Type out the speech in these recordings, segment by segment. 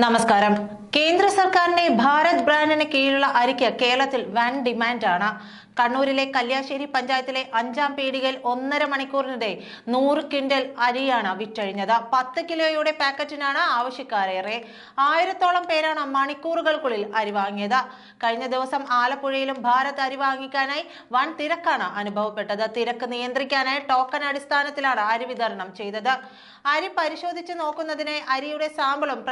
നമസ്കാരം. കേന്ദ്ര സർക്കാരിന്റെ ഭാരത് ബ്രാൻഡിന് കീഴിലുള്ള അരിക്ക് കേരളത്തിൽ വൻ ഡിമാൻഡാണ്. കണ്ണൂരിലെ കല്യാശ്ശേരി പഞ്ചായത്തിലെ അഞ്ചാം പീടികയിൽ ഒന്നര മണിക്കൂറിനിടെ നൂറ് ക്വിന്റൽ അരിയാണ് വിറ്റഴിഞ്ഞത്. പത്ത് കിലോയുടെ പാക്കറ്റിനാണ് ആവശ്യക്കാരേറെ. ആയിരത്തോളം പേരാണ് മണിക്കൂറുകൾക്കുള്ളിൽ അരി വാങ്ങിയത്. കഴിഞ്ഞ ദിവസം ആലപ്പുഴയിലും ഭാരത് അരി വാങ്ങിക്കാനായി വൻ തിരക്കാണ് അനുഭവപ്പെട്ടത്. തിരക്ക് നിയന്ത്രിക്കാനായി ടോക്കൺ അടിസ്ഥാനത്തിലാണ് അരി വിതരണം ചെയ്തത്. അരി പരിശോധിച്ച് നോക്കുന്നതിനായി അരിയുടെ സാമ്പിളും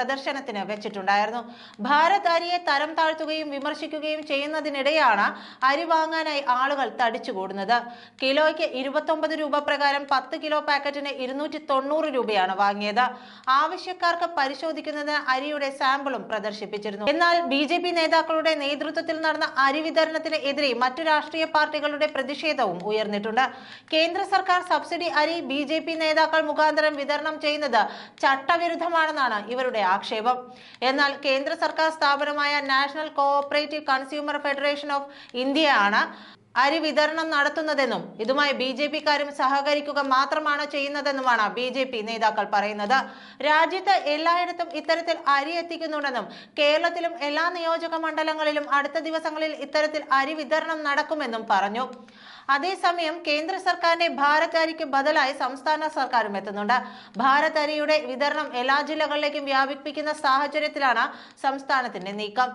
പ്രദർശനത്തിന് വെച്ചിട്ടുണ്ടായിരുന്നു. ഭാരത് അരിയെ തരം താഴ്ത്തുകയും വിമർശിക്കുകയും ചെയ്യുന്നതിനിടെയാണ് അരി വാങ്ങാനായി ആളുകൾ തടിച്ചുകൂടുന്നത്. കിലോയ്ക്ക് ഇരുപത്തൊമ്പത് രൂപ പ്രകാരം പത്ത് കിലോ പാക്കറ്റിന് ഇരുന്നൂറ്റി തൊണ്ണൂറ് രൂപയാണ് വാങ്ങിയത്. ആവശ്യക്കാർക്ക് പരിശോധിക്കുന്നതിന് അരിയുടെ സാമ്പിളും പ്രദർശിപ്പിച്ചിരുന്നു. എന്നാൽ ബി ജെ പി നേതാക്കളുടെ നേതൃത്വത്തിൽ നടന്ന അരി വിതരണത്തിന് എതിരെ മറ്റു രാഷ്ട്രീയ പാർട്ടികളുടെ പ്രതിഷേധവും ഉയർന്നിട്ടുണ്ട്. കേന്ദ്ര സർക്കാർ സബ്സിഡി അരി ബി നേതാക്കൾ മുഖാന്തരം വിതരണം ചെയ്യുന്നത് ചട്ടവിരുദ്ധമാണെന്നാണ് ഇവരുടെ ആക്ഷേപം. എന്നാൽ കേന്ദ്ര സർക്കാർ സ്ഥാപനമായ national cooperative consumer federation of ഇന്ത്യയാണ് അരി വിതരണം നടത്തുന്നതെന്നും ഇതുമായി ബി ജെ പിക്കാരും സഹകരിക്കുക മാത്രമാണ് ചെയ്യുന്നതെന്നുമാണ് ബി ജെ പി നേതാക്കൾ പറയുന്നത്. രാജ്യത്ത് എല്ലായിടത്തും ഇത്തരത്തിൽ അരി എത്തിക്കുന്നുണ്ടെന്നും കേരളത്തിലും എല്ലാ നിയോജക മണ്ഡലങ്ങളിലും അടുത്ത ദിവസങ്ങളിൽ ഇത്തരത്തിൽ അരി വിതരണം നടക്കുമെന്നും പറഞ്ഞു. അതേസമയം കേന്ദ്ര സർക്കാരിന്റെ ഭാരത് അരിക്ക് ബദലായി സംസ്ഥാന സർക്കാരും എത്തുന്നുണ്ട്. ഭാരത് അരിയുടെ വിതരണം എല്ലാ ജില്ലകളിലേക്കും വ്യാപിപ്പിക്കുന്ന സാഹചര്യത്തിലാണ് സംസ്ഥാനത്തിന്റെ നീക്കം.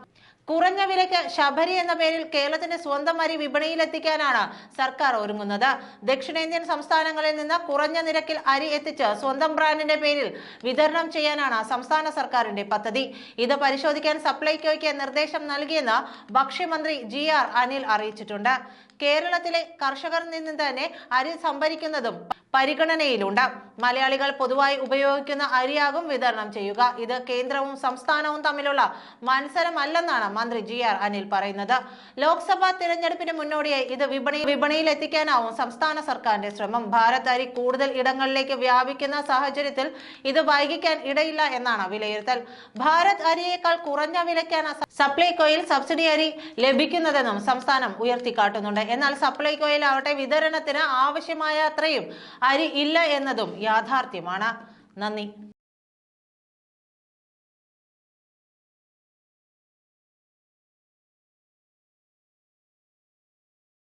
കുറഞ്ഞ വിലയ്ക്ക് ശബരി എന്ന പേരിൽ കേരളത്തിന്റെ സ്വന്തം അരി വിപണിയിലെത്തിക്കാനാണ് സർക്കാർ ഒരുങ്ങുന്നത്. ദക്ഷിണേന്ത്യൻ സംസ്ഥാനങ്ങളിൽ നിന്ന് കുറഞ്ഞ നിരക്കിൽ അരി എത്തിച്ച് സ്വന്തം ബ്രാൻഡിന്റെ പേരിൽ വിതരണം ചെയ്യാനാണ് സംസ്ഥാന സർക്കാരിന്റെ പദ്ധതി. ഇത് പരിശോധിക്കാൻ സപ്ലൈകോയ്ക്ക് നിർദ്ദേശം നൽകിയെന്ന് ഭക്ഷ്യമന്ത്രി ജി ആർ അനിൽ അറിയിച്ചിട്ടുണ്ട്. കേരളത്തിലെ കർഷകരിൽ നിന്ന് തന്നെ അരി സംഭരിക്കുന്നതും പരിഗണനയിലുണ്ട്. മലയാളികൾ പൊതുവായി ഉപയോഗിക്കുന്ന അരിയാകും വിതരണം ചെയ്യുക. ഇത് കേന്ദ്രവും സംസ്ഥാനവും തമ്മിലുള്ള മത്സരമല്ലെന്നാണ് മന്ത്രി ജി ആർ അനിൽ പറയുന്നത്. ലോക്സഭാ തിരഞ്ഞെടുപ്പിന് മുന്നോടിയായി ഇത് വിപണി വിപണിയിൽ എത്തിക്കാനാവും. സംസ്ഥാന സർക്കാരിന്റെ ശ്രമം. ഭാരത് അരി കൂടുതൽ ഇടങ്ങളിലേക്ക് വ്യാപിക്കുന്ന സാഹചര്യത്തിൽ ഇത് വൈകിക്കാൻ ഇടയില്ല എന്നാണ് വിലയിരുത്തൽ. ഭാരത് അരിയേക്കാൾ കുറഞ്ഞ വിലയ്ക്കാണ് സപ്ലൈകോയിൽ സബ്സിഡി അരി ലഭിക്കുന്നതെന്നും സംസ്ഥാനം ഉയർത്തിക്കാട്ടുന്നുണ്ട്. എന്നാൽ സപ്ലൈകോയിൽ ആവട്ടെ വിതരണത്തിന് ആവശ്യമായ അത്രയും അരി ഇല്ല എന്നതും യാഥാർത്ഥ്യമാണ്. നന്ദി.